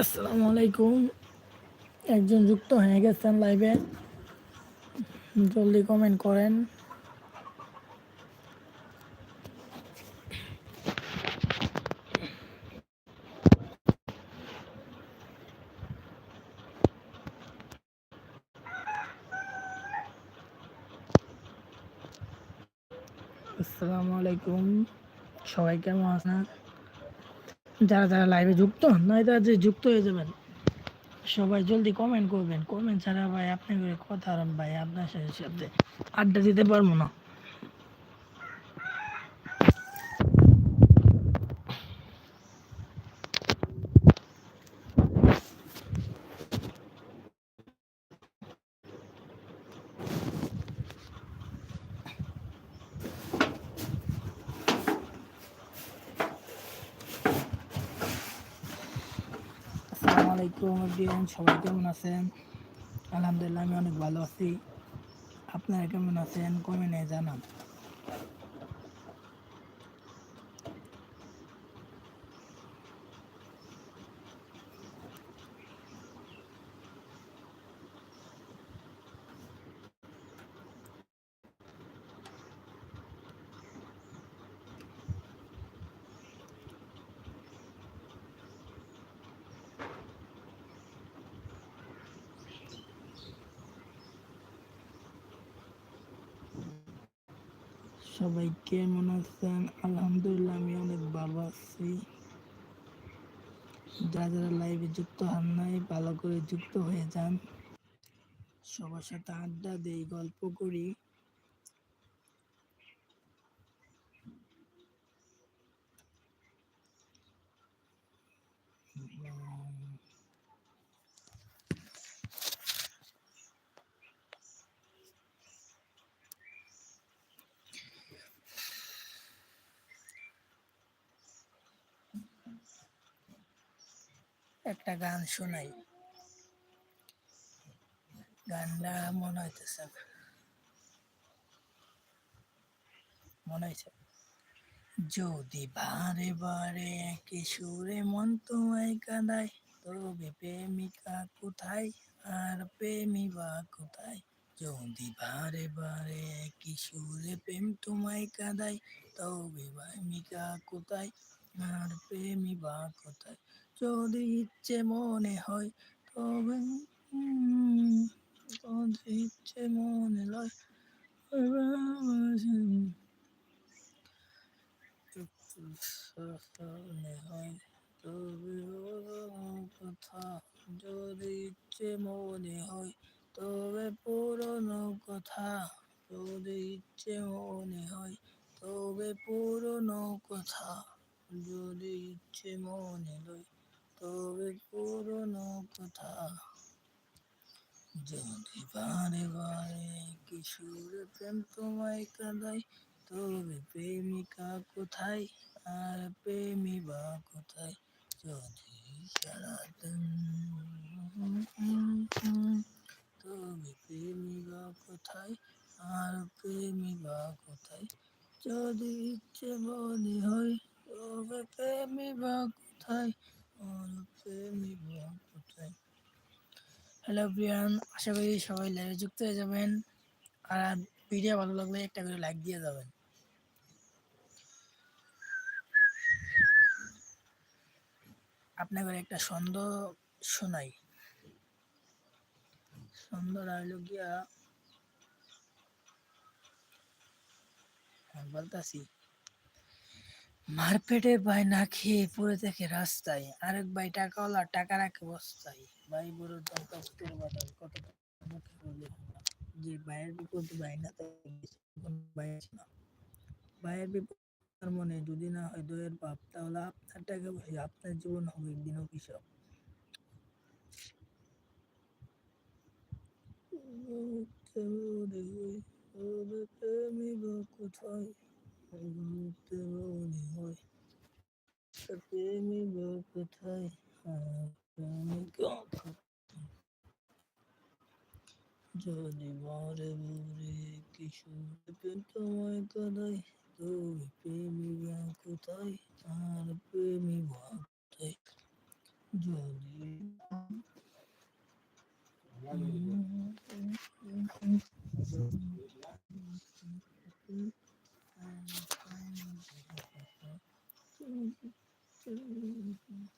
আসসালামু আলাইকুম। একজন যুক্ত হয়ে গেছেন লাইভে জলদি কমেন্ট করেন। আসসালামু আলাইকুম। সবাই কেমন আছেন? যারা যারা লাইভে যুক্ত নয় তারা যে যুক্ত হয়ে যাবেন। সবাই জলদি কমেন্ট করবেন। কমেন্ট ছাড়া ভাই, আপনি করে কথা ভাই, আপনার সাথে আড্ডা দিতে পারব না আসসালামু আলাইকুম এভরিওয়ান, সবাই কেমন আছেন? আলহামদুলিল্লাহ, আমি অনেক ভালো আছি। আপনারা কেমন আছেন? কমে নেই জানান। সবাই কেমন আছেন? আলহামদুলিল্লাহ, আমি অনেক ভালো আছি। যারা যারা লাইভে যুক্ত হন নাই, ভালো করে যুক্ত হয়ে যান। সবার সাথে আড্ডা দেই, গল্প করি। একটা গান শোনাই। গানটা মনে হইতেছে। মনে হয়েছে যদি বারে বারে একই সুরে মন তোমায় কাঁদায়, তবে প্রেমিকা কোথায় আর প্রেমিবা কোথায়? যদি বারে বারে একই সুরে প্রেম তোমায় কাঁদায়, তবে প্রেমিকা কোথায় আর প্রেমিবা কোথায়? যদি ইচ্ছে মনে হয়, তবে যদি ইচ্ছে মনে লয় মনে হয়, তবে কথা যদি ইচ্ছে মনে হয়, তবে পুরনো কথা যদি ইচ্ছে মনে হয়, তবে পুরনো কথা যদি ইচ্ছে মনে লয়। তবে পুরনো কথা। যদি বারে বারে কিশোর প্রেম তোমায় কাঁদাই তবে প্রেমিকা কোথায় আর প্রেমী বা কোথায়? যদি তবে প্রেমিবা কোথায় আর প্রেমী বা কোথায়? যদি ইচ্ছে মনে হয়, তবে প্রেমিবা বা কোথায়? হ্যালো প্রিয়ান আশা করি সবাই লাইভে যুক্ত হয়ে যাবেন। আর ভিডিও ভালো লাগলে একটা করে লাইক দিয়ে যাবেন। আপনাদের একটা ছন্দ শোনাই। ছন্দটা হইল গিয়া হ্যাঁ, বলতাছি। মার পেটে ভাই না খেয়ে পড়ে থাকে রাস্তায়। আরেক ভাই টাকাওয়ালা, টাকা রাখে বস্তায়। ভাই বড় দরকার বাদাম কত। যে ভাইয়ের বিপদ ভাই না ভাই না। ভাইয়ের বিপদ তার মনে যদি না হয় দয়ের পাপ তাহলে আপনার টাকা পয়সা আপনার জীবন হবে একদিন অভিশাপ। কোথায়? মনে হয় প্রেমী কোথায় যদি মরে মরে কিশোর তোমায় কাদাই তুই প্রেমী কোথায় আর প্রেমী কোথায় যদি Mm-hmm. Mm-hmm.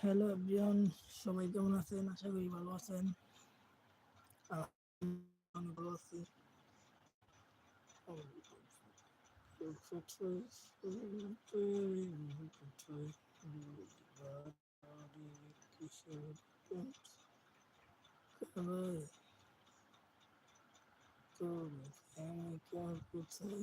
হ্যালো এভরিওয়ান সবাই কেমন আছেন? আশা করি ভালো আছেন। আলহামদুলিল্লাহ, আমি ভালো আছি। তো আমি কেমন কোথায়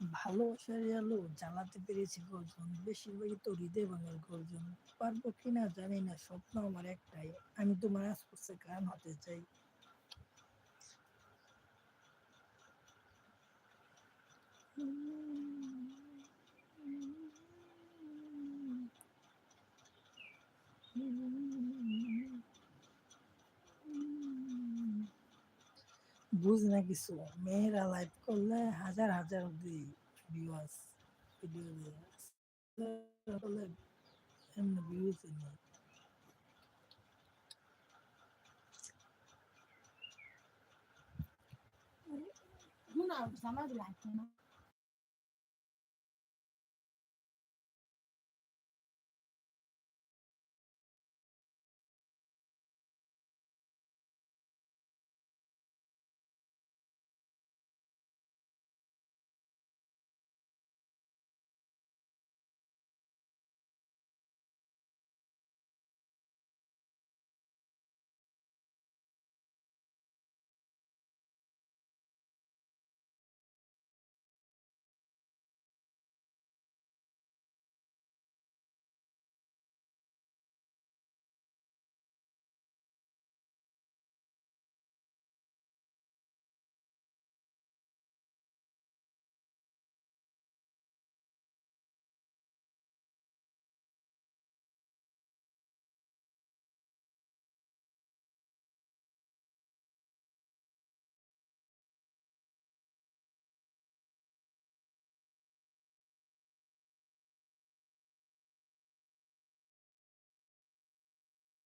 ভালোবাসার আলো জ্বালাতে পেরেছি গর্জন। বেশিরভাগই তো হৃদয় ভাঙার গর্জন। পারব কিনা জানি না, স্বপ্ন আমার একটাই। আমি তোমার আশপাশে গান হতে চাই। বুঝ না কিছু। মেয়েরা লাইভ করলে হাজার হাজার অব্দি ভিউয়ার্স ভিডিও এমনি ভিউজ নেই। Muna zama da lafiya.